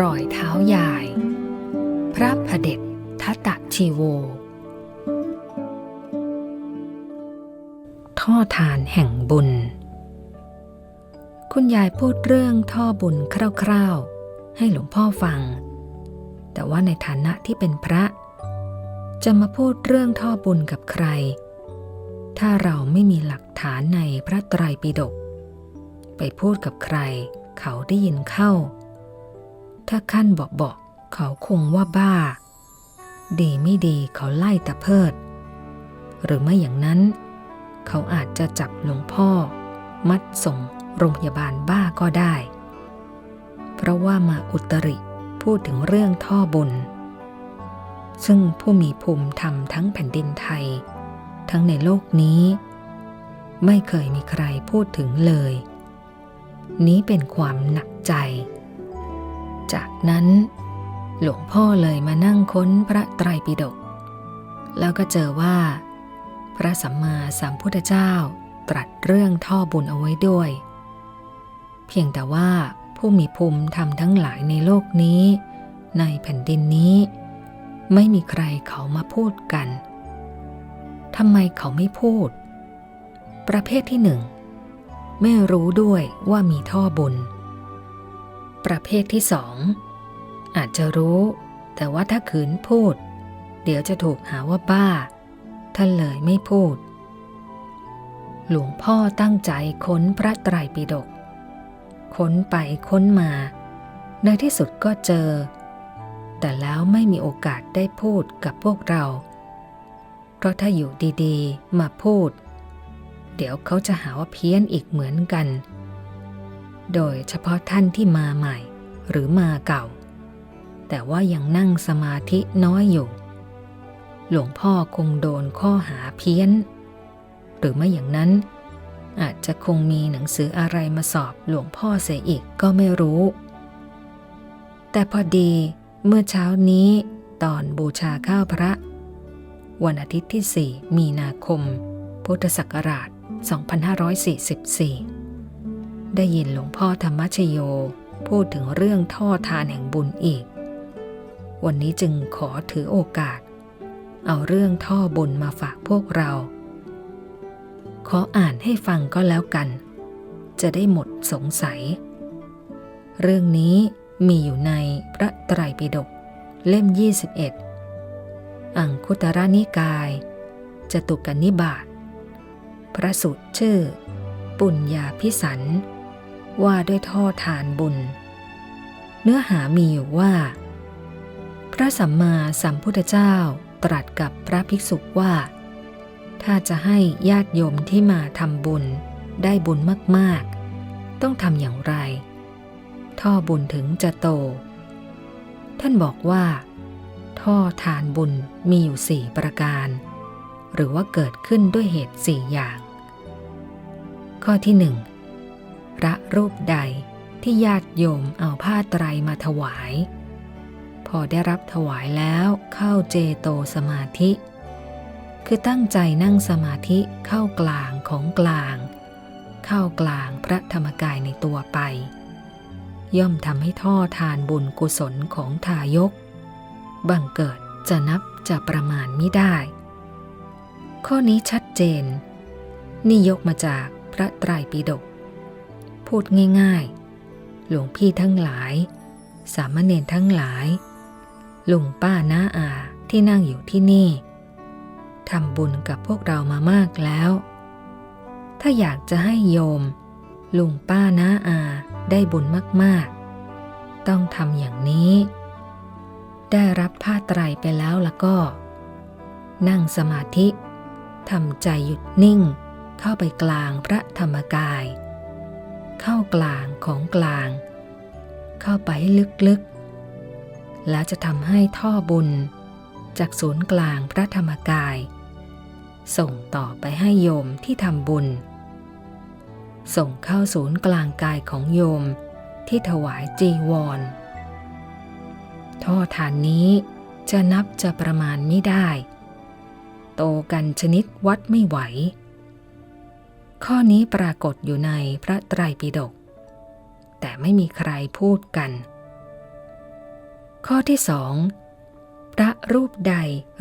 รอยเท้ายาย พระพเด็จทัตตชีโว ท่อทานแห่งบุญ คุณยายพูดเรื่องท่อบุญคร่าวๆ ให้หลวงพ่อฟัง แต่ว่าในฐานะที่เป็นพระ จะมาพูดเรื่องท่อบุญกับใคร ถ้าเราไม่มีหลักฐานในพระไตรปิฎกไปพูดกับใครเขาได้ยินเข้า ถ้าขั้นบอกบอกๆเขาคงว่าบ้า ดีไม่ดีเขาไล่ตะเพิด หรือไม่อย่างนั้น เขาอาจจะจับหลวงพ่อ มัดส่งโรงพยาบาลบ้าก็ได้ เพราะว่ามาอุตริพูดถึงเรื่องท่อบุญ ซึ่งผู้มีภูมิธรรมทั้งแผ่นดินไทย ทั้งในโลกนี้ ไม่เคยมีใครพูดถึงเลย นี้เป็นความหนักใจ จากนั้น หลวงพ่อเลยมานั่งค้นพระไตรปิฎกแล้วก็เจอว่า พระสัมมาสัมพุทธเจ้าตรัสเรื่องท่อบุญเอาไว้ด้วย เพียงแต่ว่าผู้มีภูมิธรรมทั้งหลายในโลกนี้ ในแผ่นดินนี้ ไม่มีใครเขามาพูดกันทำไมเขาไม่พูด ประเภทที่หนึ่ง ไม่รู้ด้วยว่ามีท่อบุญ ประเภทที่สองอาจจะรู้ แต่ว่าถ้าขืนพูด เดี๋ยวจะถูกหาว่าบ้า ท่านเลยไม่พูด หลวงพ่อตั้งใจค้นพระไตรปิฎกค้นไปค้นมา ในที่สุดก็เจอ แต่แล้วไม่มีโอกาสได้พูดกับพวกเรา เพราะถ้าอยู่ดีๆ มาพูด เดี๋ยวเขาจะหาว่าเพี้ยนอีกเหมือนกัน โดยเฉพาะท่านที่มาใหม่หรือมาเก่า แต่ว่ายังนั่งสมาธิน้อยอยู่ หลวงพ่อคงโดนข้อหาเพี้ยน หรือไม่อย่างนั้น อาจจะคงมีหนังสืออะไรมาสอบหลวงพ่อเสียอีกก็ไม่รู้ แต่พอดีเมื่อเช้านี้ตอนบูชาข้าวพระ วันอาทิตย์ที่ 4 มีนาคม พุทธศักราช 2544 ได้ยินหลวงพ่อธรรมชโย พูดถึงเรื่องท่อทานแห่งบุญอีก วันนี้จึงขอถือโอกาส เอาเรื่องท่อบุญมาฝากพวกเรา ขออ่านให้ฟังก็แล้วกัน จะได้หมดสงสัย เรื่องนี้มีอยู่ในพระไตรปิฎกเล่ม 21 อังคุตระนิกาย จตุกนิบาต พระสุตชื่อ ปุญญาพิสัน ว่าด้วยท่อทานบุญ เนื้อหามีอยู่ว่า พระสัมมาสัมพุทธเจ้าตรัสกับพระภิกษุว่า ถ้าจะให้ญาติโยมที่มาทำบุญได้บุญมากๆ ต้องทำอย่างไร ท่อบุญถึงจะโต ท่านบอกว่า ท่อทานบุญมีอยู่สี่ประการ หรือว่าเกิดขึ้นด้วยเหตุสี่อย่าง ข้อที่หนึ่ง ระรูปใดที่ญาติโยมเอาผ้าไตรมาถวาย พอได้รับถวายแล้วเข้าเจโตสมาธิ คือตั้งใจนั่งสมาธิเข้ากลางของกลาง เข้ากลางพระธรรมกายในตัวไป ย่อมทำให้ท่อทานบุญกุศลของทายก บังเกิดจะนับจะประมาณไม่ได้ ข้อนี้ชัดเจน นี่ยกมาจากพระไตรปิฎก พูดง่ายๆ หลวงพี่ทั้งหลาย สามเณรทั้งหลาย ลุงป้าน้าอาที่นั่งอยู่ที่นี่ทำบุญกับพวกเรามามากแล้ว ถ้าอยากจะให้โยม ลุงป้าน้าอาได้บุญมากๆ ต้องทำอย่างนี้ ได้รับผ้าไตรไปแล้วแล้วก็ นั่งสมาธิทำใจหยุดนิ่ง เข้าไปกลางพระธรรมกาย เข้ากลางของกลาง เข้าไปลึกๆ แล้วจะทำให้ท่อบุญ จากศูนย์กลางพระธรรมกาย ส่งต่อไปให้โยมที่ทำบุญ ส่งเข้าศูนย์กลางกายของโยมที่ถวายจีวร ท่อฐานนี้จะนับจะประมาณไม่ได้ โตกันชนิดวัดไม่ไหว ข้อนี้ปรากฏอยู่ในพระไตรปิฎกแต่ไม่มีใครพูดกัน ข้อที่สองพระรูปใด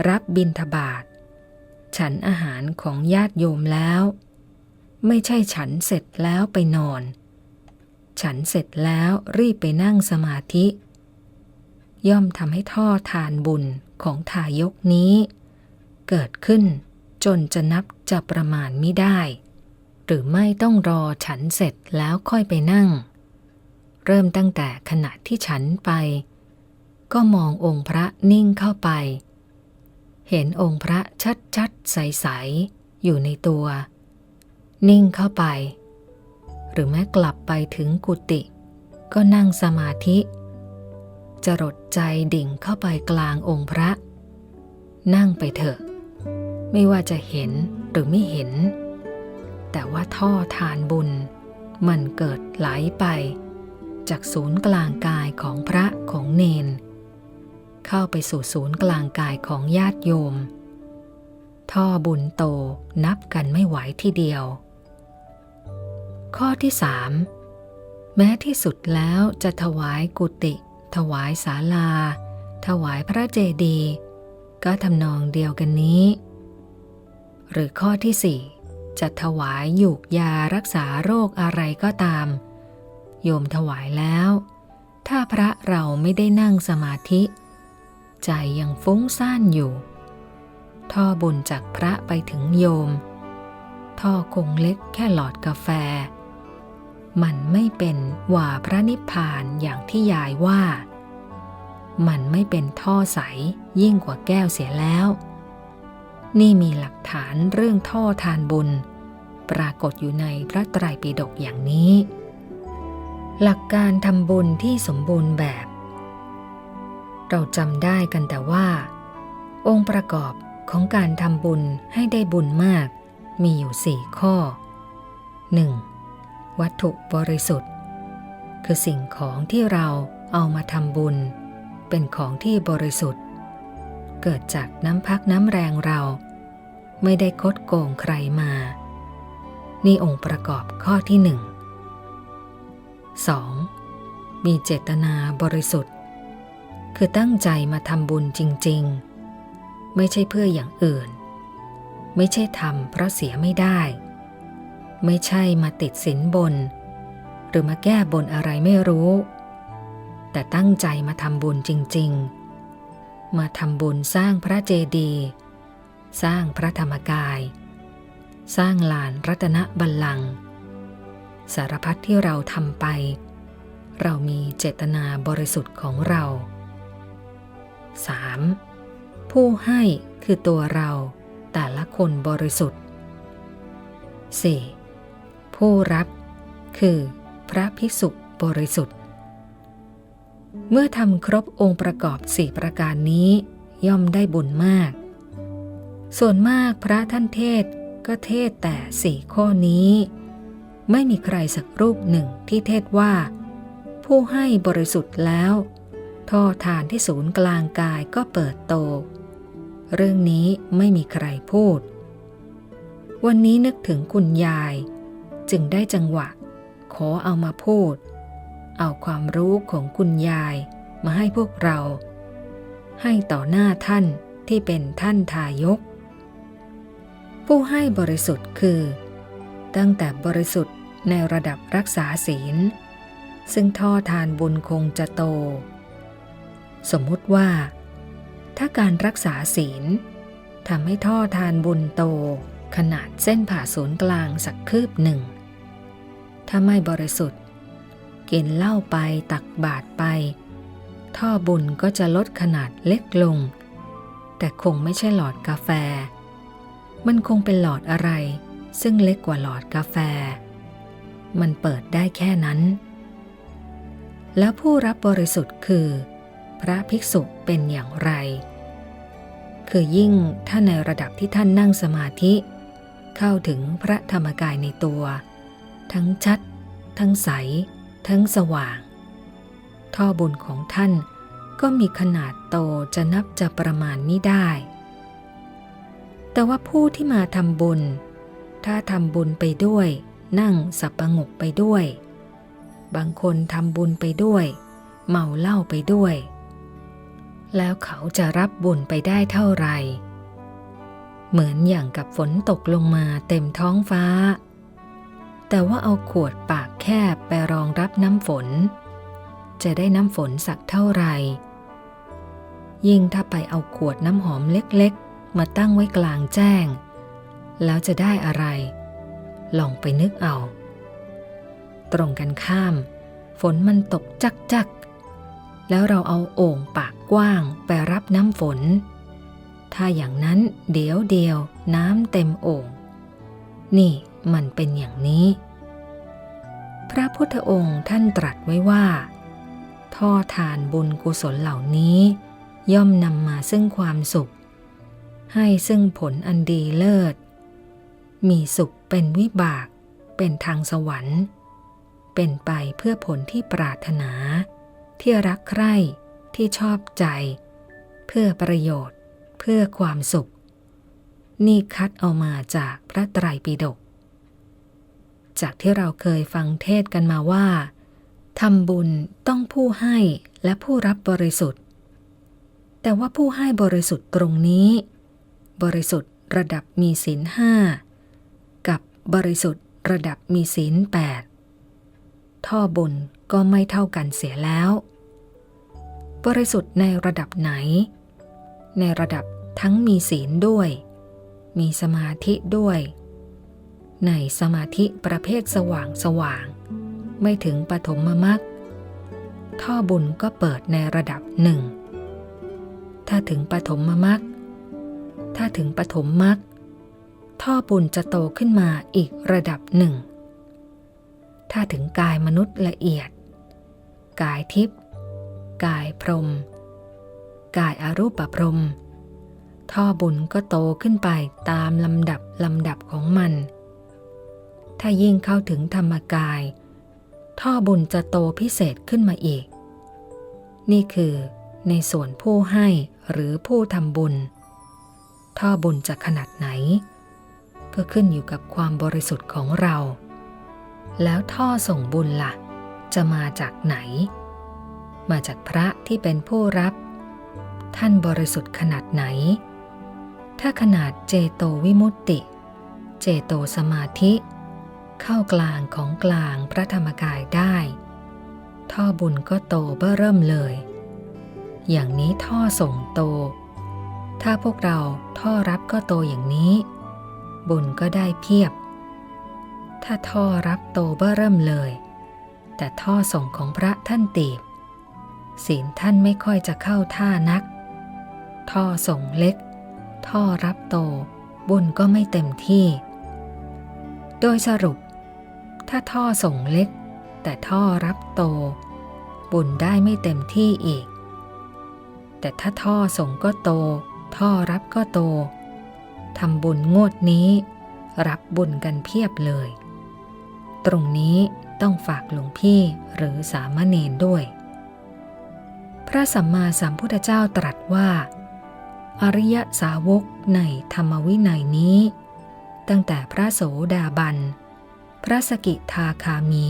รับบิณฑบาตฉันอาหารของญาติโยมแล้ว ไม่ใช่ฉันเสร็จแล้วไปนอน ฉันเสร็จแล้วรีบไปนั่งสมาธิ ย่อมทำให้ท่อทานบุญของทายกนี้ เกิดขึ้นจนจะนับจะประมาณไม่ได้ หรือไม่ต้องรอฉันเสร็จแล้วค่อยไปนั่ง เริ่มตั้งแต่ขณะที่ฉันไป ก็มององค์พระนิ่งเข้าไป เห็นองค์พระชัดๆ ใสๆ อยู่ในตัว นิ่งเข้าไป หรือแม้กลับไปถึงกุฏิก็นั่งสมาธิจรดใจดิ่งเข้าไปกลางองค์พระ นั่งไปเถอะ ไม่ว่าจะเห็นหรือไม่เห็น แต่ว่าท่อทานบุญ มันเกิดไหลไป จากศูนย์กลางกายของพระของเนน เข้าไปสู่ศูนย์กลางกายของญาติโยม ท่อบุญโตนับกันไม่ไหวทีเดียว ข้อที่สามแม้ที่สุดแล้วจะถวายกุฏิถวายศาลา ถวายพระเจดีย์ก็ทำนองเดียวกันนี้ หรือข้อที่สี่ จะถวายหยูกยารักษาโรคอะไรก็ตาม โยมถวายแล้ว ถ้าพระเราไม่ได้นั่งสมาธิ ใจยังฟุ้งซ่านอยู่ ท่อบุญจากพระไปถึงโยม ท่อคงเล็กแค่หลอดกาแฟ มันไม่เป็นว่าพระนิพพานอย่างที่ยายว่า มันไม่เป็นท่อใสยิ่งกว่าแก้วเสียแล้วนี่มีหลักฐานเรื่องท่อทานบุญ ปรากฏอยู่ในพระไตรปิฎกอย่างนี้ หลักการทำบุญที่สมบูรณ์แบบ เราจำได้กันแต่ว่า องค์ประกอบของการทำบุญให้ได้บุญมาก มีอยู่สี่ข้อ 1. วัตถุบริสุทธิ์ คือสิ่งของที่เราเอามาทำบุญ เป็นของที่บริสุทธิ์ เกิดจากน้ำพักน้ำแรงเรา ไม่ได้คดโกงใครมา นี่องค์ประกอบข้อที่หนึ่ง 2. มีเจตนาบริสุทธิ์ คือตั้งใจมาทำบุญจริง ๆ ไม่ใช่เพื่ออย่างอื่น ไม่ใช่ทำเพราะเสียไม่ได้ ไม่ใช่มาติดสินบน หรือมาแก้บนอะไรไม่รู้ แต่ตั้งใจมาทำบุญจริง ๆ มาทำบุญสร้างพระเจดีย์สร้างพระธรรมกาย สร้างลานรัตนบัลลังก์สารพัดที่เราทำไป เรามีเจตนาบริสุทธิ์ของเรา 3. ผู้ให้คือตัวเราแต่ละคนบริสุทธิ์ 4. ผู้รับคือพระภิกษุบริสุทธิ์ เมื่อทำครบองค์ประกอบสี่ประการนี้ย่อมได้บุญมาก ส่วนมากพระท่านเทศ ก็เทศแต่สี่ข้อนี้ ไม่มีใครสักรูปหนึ่งที่เทศว่า ผู้ให้บริสุทธิ์แล้ว ท่อทานที่ศูนย์กลางกายก็เปิดโต เรื่องนี้ไม่มีใครพูด วันนี้นึกถึงคุณยาย จึงได้จังหวะ ขอเอามาพูด เอาความรู้ของคุณยายมาให้พวกเรา ให้ต่อหน้าท่านที่เป็นท่านทายก ผู้ให้บริสุทธิ์คือ ตั้งแต่บริสุทธิ์ในระดับรักษาศีล ซึ่งท่อทานบุญคงจะโต สมมุติว่า ถ้าการรักษาศีลทำให้ท่อทานบุญโตขนาดเส้นผ่าศูนย์กลางสักคืบหนึ่ง ถ้าไม่บริสุทธิ์ กินเหล้าไปตักบาตรไป ท่อบุญก็จะลดขนาดเล็กลง แต่คงไม่ใช่หลอดกาแฟ มันคงเป็นหลอดอะไร ซึ่งเล็กกว่าหลอดกาแฟ มันเปิดได้แค่นั้น แล้วผู้รับบริสุทธิ์คือ พระภิกษุเป็นอย่างไร คือยิ่งถ้าในระดับที่ท่านนั่งสมาธิ เข้าถึงพระธรรมกายในตัว ทั้งชัด ทั้งใส ทั้งสว่าง ท่อบุญของท่านก็มีขนาดโตจะนับจะประมาณไม่ได้ แต่ว่าผู้ที่มาทำบุญ ถ้าทำบุญไปด้วย นั่งสับประงกไปด้วย บางคนทำบุญไปด้วย เมาเหล้าไปด้วย แล้วเขาจะรับบุญไปได้เท่าไหร่ เหมือนอย่างกับฝนตกลงมาเต็มท้องฟ้า แต่ว่าเอาขวดปากแคบไปรองรับน้ำฝน จะได้น้ำฝนสักเท่าไหร่ ยิ่งถ้าไปเอาขวดน้ำหอมเล็กๆ มาตั้งไว้กลางแจ้ง แล้วจะได้อะไร ลองไปนึกเอา ตรงกันข้าม ฝนมันตกจักจักแล้วเราเอาโอ่งปากกว้างไปรับน้ำฝน ถ้าอย่างนั้นเดี๋ยวเดียวน้ำเต็มโอ่ง นี่มันเป็นอย่างนี้ พระพุทธองค์ท่านตรัสไว้ว่า ท่อทานบุญกุศลเหล่านี้ ย่อมนำมาซึ่งความสุข ให้ซึ่งผลอันดีเลิศ มีสุขเป็นวิบาก เป็นทางสวรรค์ เป็นไปเพื่อผลที่ปรารถนา ที่รักใคร่ที่ชอบใจ เพื่อประโยชน์ เพื่อความสุข นี่คัดเอามาจากพระไตรปิฎกจากที่เราเคยฟังเทศกันมาว่าทำบุญต้องผู้ให้และผู้รับบริสุทธิ์ แต่ว่าผู้ให้บริสุทธิ์ตรงนี้ บริสุทธิ์ระดับมีศีลห้ากับบริสุทธิ์ระดับมีศีลแปดท่อบุญก็ไม่เท่ากันเสียแล้ว บริสุทธิ์ในระดับไหน ในระดับทั้งมีศีลด้วย มีสมาธิด้วย ในสมาธิประเภทสว่างสว่าง ไม่ถึงปฐมมรรคท่อบุญก็เปิดในระดับหนึ่ง ถ้าถึงปฐมมรรค ถ้าถึงปฐมมรรคท่อบุญจะโตขึ้นมาอีกระดับหนึ่ง ถ้าถึงกายมนุษย์ละเอียด กายทิพย์กายพรม กายอารูปพรม ท่อบุญก็โตขึ้นไปตามลำดับลำดับของมัน ถ้ายิ่งเข้าถึงธรรมกาย ท่อบุญจะโตพิเศษขึ้นมาอีก นี่คือในส่วนผู้ให้หรือผู้ทำบุญ ท่อบุญจะขนาดไหน ก็ขึ้นอยู่กับความบริสุทธิ์ของเรา แล้วท่อส่งบุญละ่ะ จะมาจากไหน มาจากพระที่เป็นผู้รับ ท่านบริสุทธิ์ขนาดไหน ถ้าขนาดเจโตวิมุตติ เจโตสมาธิ เข้ากลางของกลางพระธรรมกายได้ ท่อบุญก็โตเบ้อเริ่มเลย อย่างนี้ท่อส่งโต ถ้าพวกเราท่อรับก็โตอย่างนี้ บุญก็ได้เพียบ ถ้าท่อรับโตเบ้อเริ่มเลย แต่ท่อส่งของพระท่านตีบ ศีลท่านไม่ค่อยจะเข้าท่านัก ท่อส่งเล็ก ท่อรับโต บุญก็ไม่เต็มที่ โดยสรุป ถ้าท่อส่งเล็ก แต่ท่อรับโต บุญได้ไม่เต็มที่อีก แต่ถ้าท่อส่งก็โต ท่อรับก็โตทำบุญงวดนี้ รับบุญกันเพียบเลย ตรงนี้ต้องฝากหลวงพี่หรือสามเณรด้วย พระสัมมาสัมพุทธเจ้าตรัสว่า อริยสาวกในธรรมวินัยนี้ ตั้งแต่พระโสดาบัน พระสกิทาคามี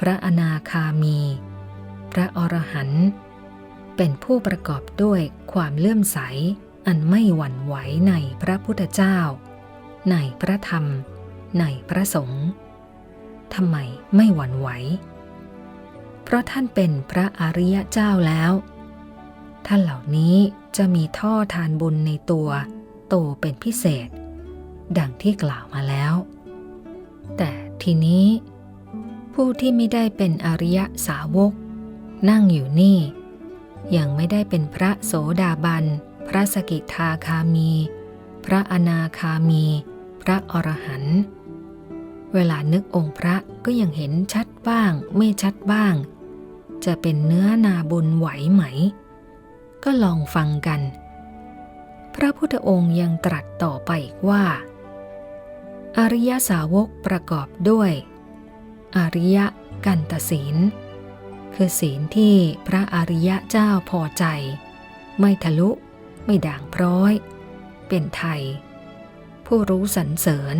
พระอนาคามี พระอรหันต์เป็นผู้ประกอบด้วยความเลื่อมใส อันไม่หวั่นไหวในพระพุทธเจ้า ในพระธรรม ในพระสงฆ์ทำไมไม่หวั่นไหว เพราะท่านเป็นพระอริยเจ้าแล้ว ท่านเหล่านี้จะมีท่อทานบุญในตัวโตเป็นพิเศษ ดังที่กล่าวมาแล้ว แต่ทีนี้ ผู้ที่ไม่ได้เป็นอริยสาวก นั่งอยู่นี่ ยังไม่ได้เป็นพระโสดาบัน พระสกิทาคามี พระอนาคามี พระอรหันต์เวลานึกองค์พระก็ยังเห็นชัดบ้าง ไม่ชัดบ้าง จะเป็นเนื้อนาบุญไหวไหม ก็ลองฟังกัน พระพุทธองค์ยังตรัสต่อไปอีกว่า อริยสาวกประกอบด้วย อริยกันตศีล คือศีลที่พระอริยะเจ้าพอใจ ไม่ทะลุ ไม่ด่างพร้อย เป็นไทย ผู้รู้สรรเสริญ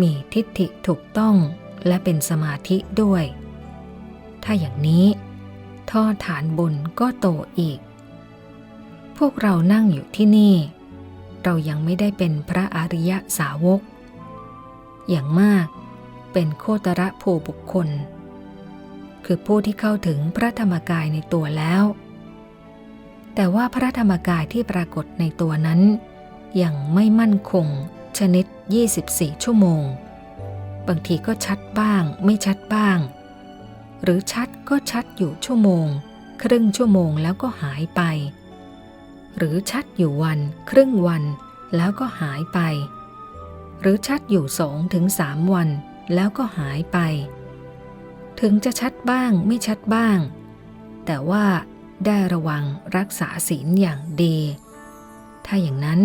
มีทิฏฐิถูกต้องและเป็นสมาธิด้วย ถ้าอย่างนี้ท่อฐานบุญก็โตอีก พวกเรานั่งอยู่ที่นี่ เรายังไม่ได้เป็นพระอริยสาวก อย่างมากเป็นโคตรภูบุคคล คือผู้ที่เข้าถึงพระธรรมกายในตัวแล้ว แต่ว่าพระธรรมกายที่ปรากฏในตัวนั้น ยังไม่มั่นคง ชนิด 24 ชั่วโมง บางทีก็ชัดบ้าง ไม่ชัดบ้าง หรือชัดก็ชัดอยู่ชั่วโมง ครึ่งชั่วโมงแล้วก็หายไป หรือชัดอยู่วันครึ่งวันแล้วก็หายไป หรือชัดอยู่สองถึงสามวันแล้วก็หายไป ถึงจะชัดบ้างไม่ชัดบ้าง แต่ว่า ได้ระวังรักษาศีลอย่างดี ถ้าอย่างนั้น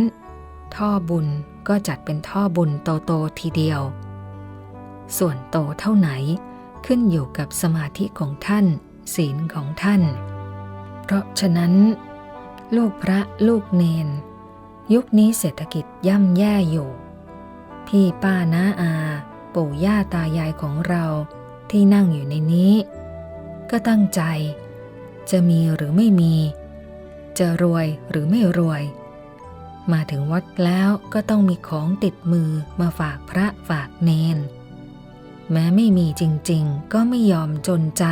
ท่อบุญก็จัดเป็นท่อบุญโตๆทีเดียว ส่วนโตเท่าไหนขึ้นอยู่กับสมาธิของท่าน ศีลของท่าน เพราะฉะนั้น ลูกพระลูกเนน ยุคนี้เศรษฐกิจย่ำแย่อยู่ พี่ป้าน้าอา ปู่ย่าตายายของเราที่นั่งอยู่ในนี้ ก็ตั้งใจ จะมีหรือไม่มี จะรวยหรือไม่รวย มาถึงวัดแล้วก็ต้องมีของติดมือมาฝากพระฝากเนน แม้ไม่มีจริงๆ ก็ไม่ยอมจนใจ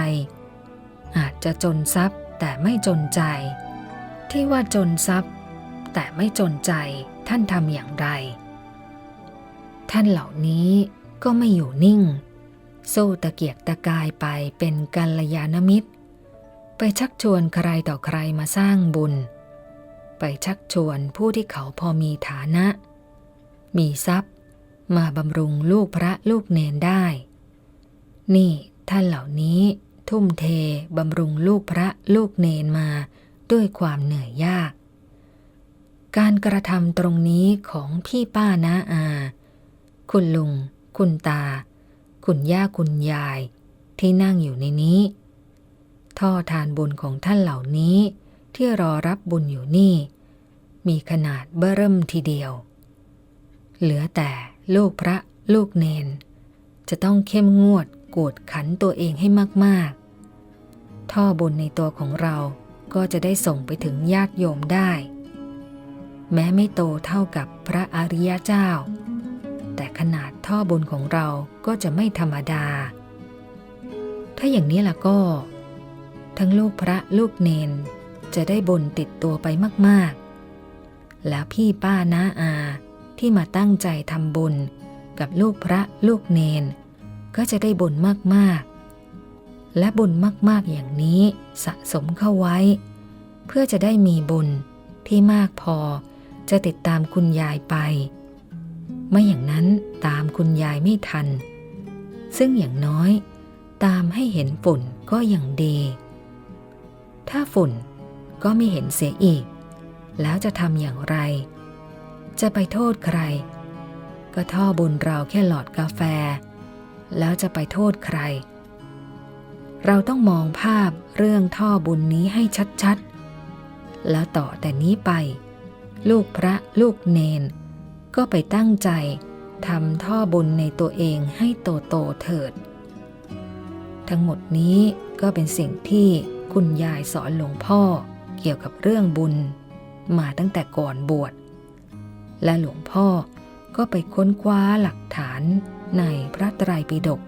อาจจะจนทรัพย์แต่ไม่จนใจ ที่ว่าจนทรัพย์ แต่ไม่จนใจท่านทำอย่างไร ท่านเหล่านี้ก็ไม่อยู่นิ่ง สู้ตะเกียกตะกายไปเป็นกัลยาณมิตร ไปชักชวนใครต่อใครมาสร้างบุญ ไปชักชวนผู้ที่เขาพอมีฐานะ มีทรัพย์ มาบำรุงลูกพระลูกเนนได้ นี่ท่านเหล่านี้ทุ่มเทบำรุงลูกพระลูกเนนมาด้วยความเหนื่อยยาก การกระทำตรงนี้ของพี่ป้าน้าอา คุณลุง คุณตา คุณย่าคุณยาย ที่นั่งอยู่ในนี้ ท่อทานบุญของท่านเหล่านี้ ที่รอรับบุญอยู่นี่ มีขนาดเบื้อเริ่มทีเดียว เหลือแต่ลูกพระลูกเนน จะต้องเข้มงวดกวดขันตัวเองให้มากๆ ท่อบุญในตัวของเราก็จะได้ส่งไปถึงญาติโยมได้ แม้ไม่โตเท่ากับพระอริยเจ้า แต่ขนาดท่อบุญของเราก็จะไม่ธรรมดา ถ้าอย่างนี้ล่ะก็ ทั้งลูกพระลูกเนน จะได้บุญติดตัวไปมากๆ แล้วพี่ป้าน้าอาที่มาตั้งใจทำบุญกับลูกพระลูกเนน ก็จะได้บุญมากๆ และบุญมากๆอย่างนี้สะสมเข้าไว้ เพื่อจะได้มีบุญที่มากพอจะติดตามคุณยายไป ไม่อย่างนั้นตามคุณยายไม่ทัน ซึ่งอย่างน้อย ตามให้เห็นฝุ่นก็อย่างดี ถ้าฝุ่นก็ไม่เห็นเสียอีก แล้วจะทำอย่างไร จะไปโทษใคร ก็ท่อบุญเราแค่หลอดกาแฟ แล้วจะไปโทษใคร เราต้องมองภาพเรื่องท่อบุญนี้ให้ชัดๆ แล้วต่อแต่นี้ไป ลูกพระลูกเนน ก็ไปตั้งใจทำท่อบุญในตัวเองให้โตโตเถิด ทั้งหมดนี้ก็เป็นสิ่งที่ คุณยายสอนหลวงพ่อเกี่ยวกับเรื่องบุญ มาตั้งแต่ก่อนบวช และหลวงพ่อก็ไปค้นคว้าหลักฐานในพระไตรปิฎก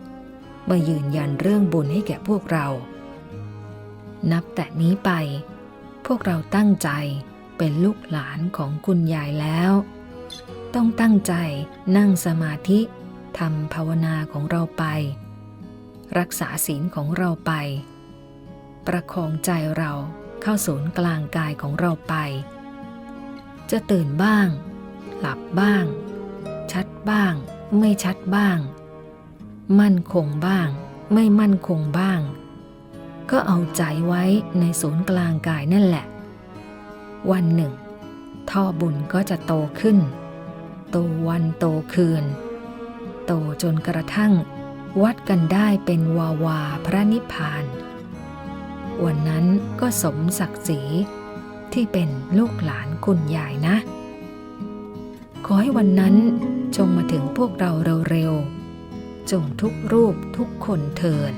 มายืนยันเรื่องบุญให้แก่พวกเรา นับแต่นี้ไป พวกเราตั้งใจเป็นลูกหลานของคุณยายแล้ว ต้องตั้งใจนั่งสมาธิทำภาวนาของเราไป รักษาศีลของเราไป ประคองใจเราเข้าศูนย์กลางกายของเราไป จะตื่นบ้าง หลับบ้าง ชัดบ้าง ไม่ชัดบ้าง มั่นคงบ้าง ไม่มั่นคงบ้าง ก็เอาใจไว้ในศูนย์กลางกายนั่นแหละ วันหนึ่ง ท่อบุญก็จะโตขึ้น โตวันโตคืน โตจนกระทั่ง วัดกันได้เป็นวาวาพระนิพพาน วันนั้นก็สมศักดิ์ศรีที่เป็นลูกหลานคุณยายนะ ขอให้วันนั้นจงมาถึงพวกเราเร็วๆจงทุกรูปทุกคนเทิน